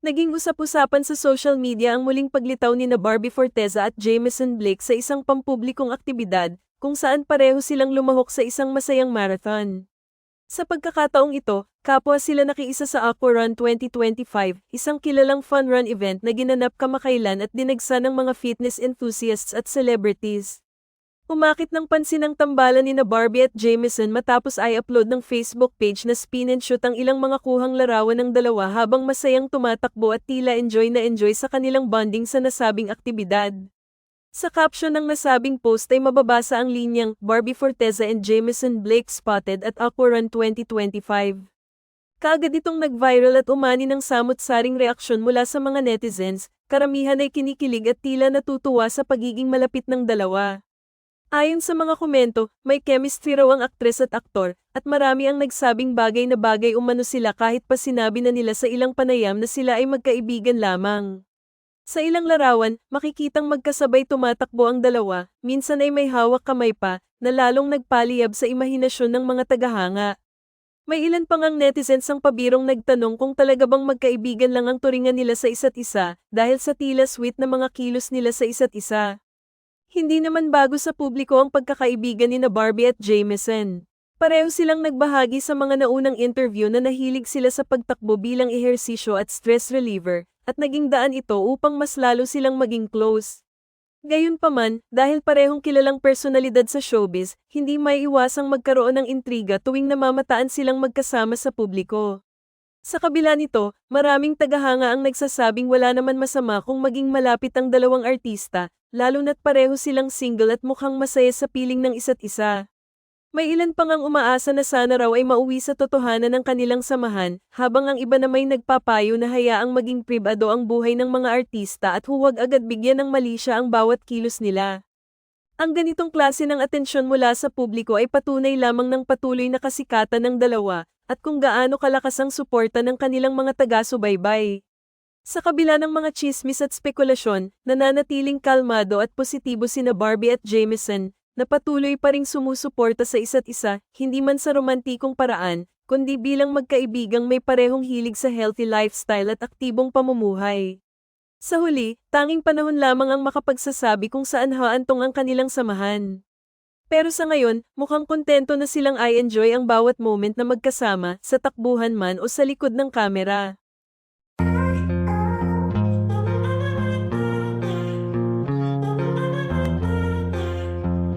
Naging usap-usapan sa social media ang muling paglitaw ni na Barbie Forteza at Jameson Blake sa isang pampublikong aktibidad, kung saan pareho silang lumahok sa isang masayang marathon. Sa pagkakataong ito, kapwa sila nakiisa sa Aquarun 2025, isang kilalang fun run event na ginanap kamakailan at dinagsa ng mga fitness enthusiasts at celebrities. Umakit ng pansin ang tambalan ni na Barbie at Jameson matapos ay upload ng Facebook page na spin and shoot ang ilang mga kuhang larawan ng dalawa habang masayang tumatakbo at tila enjoy na enjoy sa kanilang bonding sa nasabing aktibidad. Sa caption ng nasabing post ay mababasa ang linyang Barbie Forteza and Jameson Blake spotted at Aquarun 2025. Kaagad itong nag-viral at umani ng samot-saring reaksyon mula sa mga netizens, karamihan ay kinikilig at tila natutuwa sa pagiging malapit ng dalawa. Ayon sa mga komento, may chemistry raw ang aktres at aktor, at marami ang nagsabing bagay na bagay umano sila kahit pa sinabi na nila sa ilang panayam na sila ay magkaibigan lamang. Sa ilang larawan, makikitang magkasabay tumatakbo ang dalawa, minsan ay may hawak kamay pa, na lalong nagpaliyab sa imahinasyon ng mga tagahanga. May ilan pang ang netizens ang pabirong nagtanong kung talaga bang magkaibigan lang ang turingan nila sa isa't isa, dahil sa tila sweet na mga kilos nila sa isa't isa. Hindi naman bago sa publiko ang pagkakaibigan ni na Barbie at Jameson. Pareho silang nagbahagi sa mga naunang interview na nahilig sila sa pagtakbo bilang ehersisyo at stress reliever, at naging daan ito upang mas lalo silang maging close. Gayunpaman, dahil parehong kilalang personalidad sa showbiz, hindi may iwasang magkaroon ng intriga tuwing namamataan silang magkasama sa publiko. Sa kabila nito, maraming tagahanga ang nagsasabing wala naman masama kung maging malapit ang dalawang artista, lalo na't pareho silang single at mukhang masaya sa piling ng isa't isa. May ilan pang ang umaasa na sana raw ay mauwi sa totohanan ng kanilang samahan, habang ang iba na may nagpapayo na hayaang maging pribado ang buhay ng mga artista at huwag agad bigyan ng mali siya ang bawat kilos nila. Ang ganitong klase ng atensyon mula sa publiko ay patunay lamang ng patuloy na kasikatan ng dalawa, at kung gaano kalakas ang suporta ng kanilang mga taga-subaybay. Sa kabila ng mga chismis at spekulasyon, nananatiling kalmado at positibo sina Barbie at Jameson, na patuloy pa ring sumusuporta sa isa't isa, hindi man sa romantikong paraan, kundi bilang magkaibigang may parehong hilig sa healthy lifestyle at aktibong pamumuhay. Sa huli, tanging panahon lamang ang makapagsasabi kung saan haantong ang kanilang samahan. Pero sa ngayon, mukhang kontento na silang i-enjoy ang bawat moment na magkasama, sa takbuhan man o sa likod ng kamera.